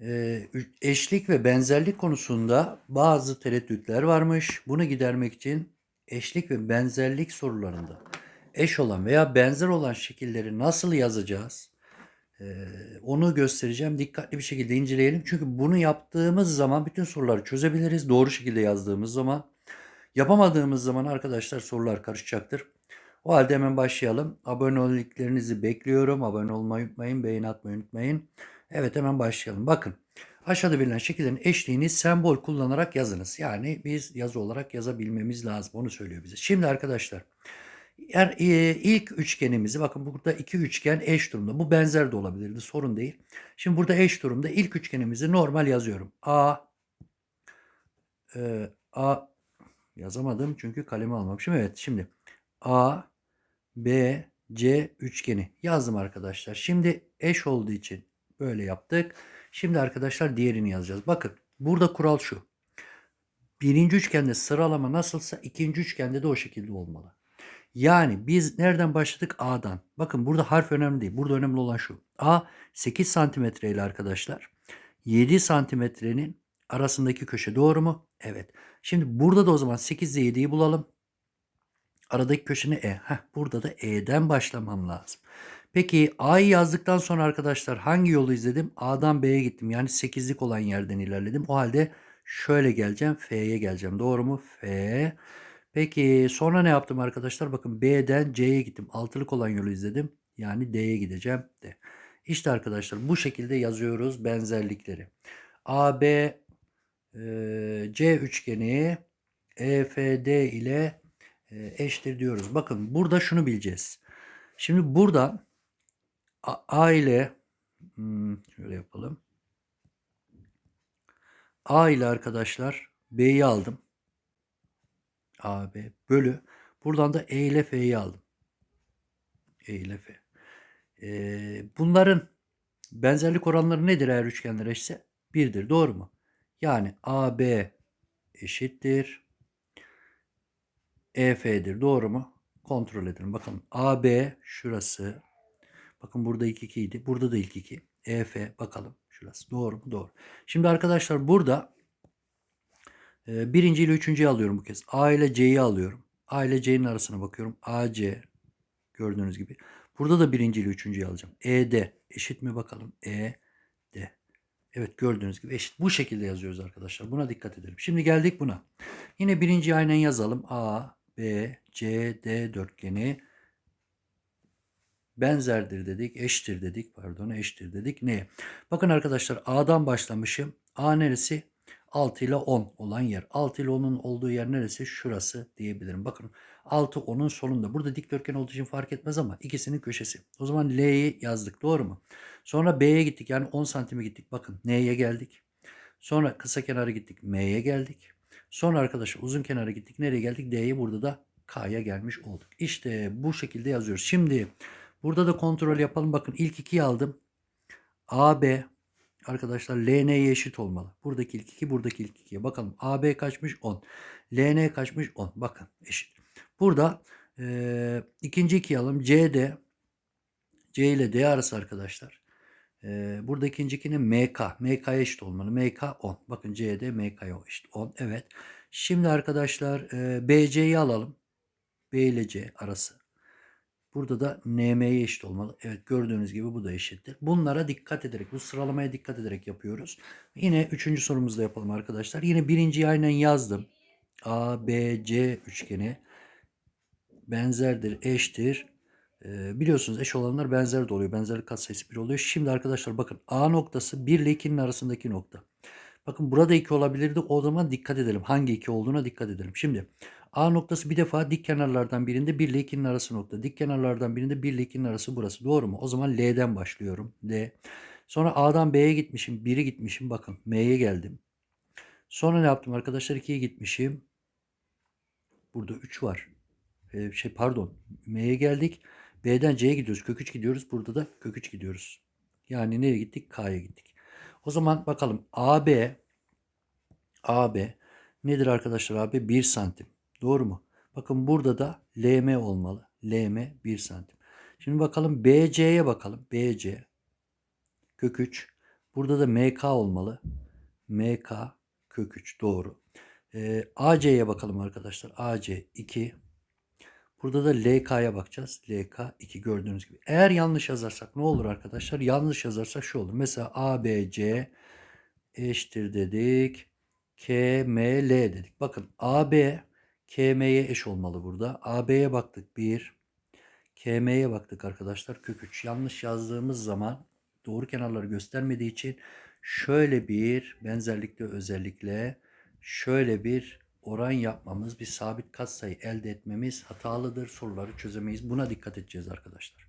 Eee, ü- eşlik ve benzerlik konusunda bazı tereddütler varmış. Bunu gidermek için eşlik ve benzerlik sorularında eş olan veya benzer olan şekilleri nasıl yazacağız? Eee, onu göstereceğim. Dikkatli bir şekilde inceleyelim. Çünkü bunu yaptığımız zaman bütün soruları çözebiliriz. Doğru şekilde yazdığımız zaman. Yapamadığımız zaman arkadaşlar sorular karışacaktır. O halde hemen başlayalım. Aboneliklerinizi bekliyorum. Abone olmayı unutmayın. Beğeni atmayı unutmayın. Evet hemen başlayalım. Bakın aşağıda verilen şekillerin eşliğini sembol kullanarak yazınız. Yani biz yazı olarak yazabilmemiz lazım. Onu söylüyor bize. Şimdi arkadaşlar eğer e, ilk üçgenimizi bakın burada iki üçgen eş durumda. Bu benzer de olabilirdi. Sorun değil. Şimdi burada eş durumda ilk üçgenimizi normal yazıyorum. A e, A yazamadım çünkü kalemi almamışım. Evet şimdi A B C üçgeni yazdım arkadaşlar. Şimdi eş olduğu için böyle yaptık. Şimdi arkadaşlar diğerini yazacağız. Bakın burada kural şu. Birinci üçgende sıralama nasılsa ikinci üçgende de o şekilde olmalı. Yani biz nereden başladık? A'dan. Bakın burada harf önemli değil. Burada önemli olan şu. A 8 santimetre ile arkadaşlar 7 santimetrenin arasındaki köşe doğru mu? Evet. Şimdi burada da o zaman 8 ile 7'yi bulalım. Aradaki köşeni E. Heh, burada da E'den başlamam lazım. Peki A'yı yazdıktan sonra arkadaşlar hangi yolu izledim? A'dan B'ye gittim. Yani 8'lik olan yerden ilerledim. O halde şöyle geleceğim. F'ye geleceğim. Doğru mu? F. Peki sonra ne yaptım arkadaşlar? Bakın B'den C'ye gittim. Altılık olan yolu izledim. Yani D'ye gideceğim. D. İşte arkadaşlar bu şekilde yazıyoruz benzerlikleri. AB e, C üçgeni EFD ile e, eşittir diyoruz. Bakın burada şunu bileceğiz. Şimdi burada A ile hmm, şöyle yapalım. A ile arkadaşlar B'yi aldım. A, B bölü. Buradan da E ile F'yi aldım. E ile F. Ee, bunların benzerlik oranları nedir eğer üçgenler eşitse? 1'dir. Doğru mu? Yani AB eşittir. EF'dir. Doğru mu? Kontrol edelim. Bakın AB şurası. Bakın burada ilk 2 idi. Burada da ilk 2. EF bakalım. Şurası. Doğru mu? Doğru. Şimdi arkadaşlar burada e, birinci ile üçüncüyü alıyorum bu kez. A ile C'yi alıyorum. A ile C'nin arasına bakıyorum. AC gördüğünüz gibi. Burada da birinci ile üçüncüyü alacağım. ED eşit mi bakalım? ED. Evet gördüğünüz gibi eşit. Bu şekilde yazıyoruz arkadaşlar. Buna dikkat edelim. Şimdi geldik buna. Yine birinci aynen yazalım. A, B, C, D dörtgeni benzerdir dedik. Eşittir dedik. Pardon eşittir dedik. Neye? Bakın arkadaşlar A'dan başlamışım. A neresi? 6 ile 10 olan yer. 6 ile 10'un olduğu yer neresi? Şurası diyebilirim. Bakın 6 10'un solunda. Burada dikdörtgen olduğu için fark etmez ama ikisinin köşesi. O zaman L'yi yazdık. Doğru mu? Sonra B'ye gittik. Yani 10 santime gittik. Bakın N'ye geldik. Sonra kısa kenara gittik. M'ye geldik. Sonra arkadaşlar uzun kenara gittik. Nereye geldik? D'ye burada da K'ya gelmiş olduk. İşte bu şekilde yazıyoruz. Şimdi burada da kontrol yapalım. Bakın ilk ikiyi aldım. AB arkadaşlar LN'ye eşit olmalı. Buradaki ilk 2, buradaki ilk 2'ye. Bakalım AB kaçmış? 10. LN kaçmış? 10. Bakın eşit. Burada e, ikinci 2'yi alalım. CD C ile D arası arkadaşlar. E, burada ikinci 2'nin MK. MK'ya eşit olmalı. MK 10. Bakın CD MK'ya eşit 10. Evet. Şimdi arkadaşlar e, BC'yi alalım. B ile C arası. Burada da NM'ye eşit olmalı. Evet gördüğünüz gibi bu da eşittir. Bunlara dikkat ederek, bu sıralamaya dikkat ederek yapıyoruz. Yine üçüncü sorumuzu da yapalım arkadaşlar. Yine birinciyi aynen yazdım. A, B, C üçgeni benzerdir, eştir. Biliyorsunuz eş olanlar benzer de oluyor. Benzerlik katsayısı 1 oluyor. Şimdi arkadaşlar bakın A noktası 1 ile 2'nin arasındaki nokta. Bakın burada 2 olabilirdi. O zaman dikkat edelim. Hangi 2 olduğuna dikkat edelim. Şimdi A noktası bir defa dik kenarlardan birinde 1 ile 2'nin arası nokta. Dik kenarlardan birinde 1 ile 2'nin arası burası. Doğru mu? O zaman L'den başlıyorum. L. Sonra A'dan B'ye gitmişim. 1'i gitmişim. Bakın M'ye geldim. Sonra ne yaptım arkadaşlar? 2'ye gitmişim. Burada 3 var. Ee, şey pardon. M'ye geldik. B'den C'ye gidiyoruz. Kök 3 gidiyoruz. Burada da kök 3 gidiyoruz. Yani nereye gittik? K'ya gittik. O zaman bakalım AB AB nedir arkadaşlar AB? 1 santim. Doğru mu? Bakın burada da LM olmalı. LM 1 santim. Şimdi bakalım BC'ye bakalım. BC. kök 3. Burada da MK olmalı. MK kök 3 doğru. Ee, AC'ye bakalım arkadaşlar. AC 2. Burada da LK'ya bakacağız. LK 2 gördüğünüz gibi. Eğer yanlış yazarsak ne olur arkadaşlar? Yanlış yazarsak şu olur. Mesela ABC eşittir dedik. KML dedik. Bakın AB KM'ye eş olmalı burada. AB'ye baktık 1. KM'ye baktık arkadaşlar. Kök 3. Yanlış yazdığımız zaman doğru kenarları göstermediği için şöyle bir benzerlikte özellikle şöyle bir oran yapmamız, bir sabit katsayı elde etmemiz hatalıdır. Soruları çözemeyiz. Buna dikkat edeceğiz arkadaşlar.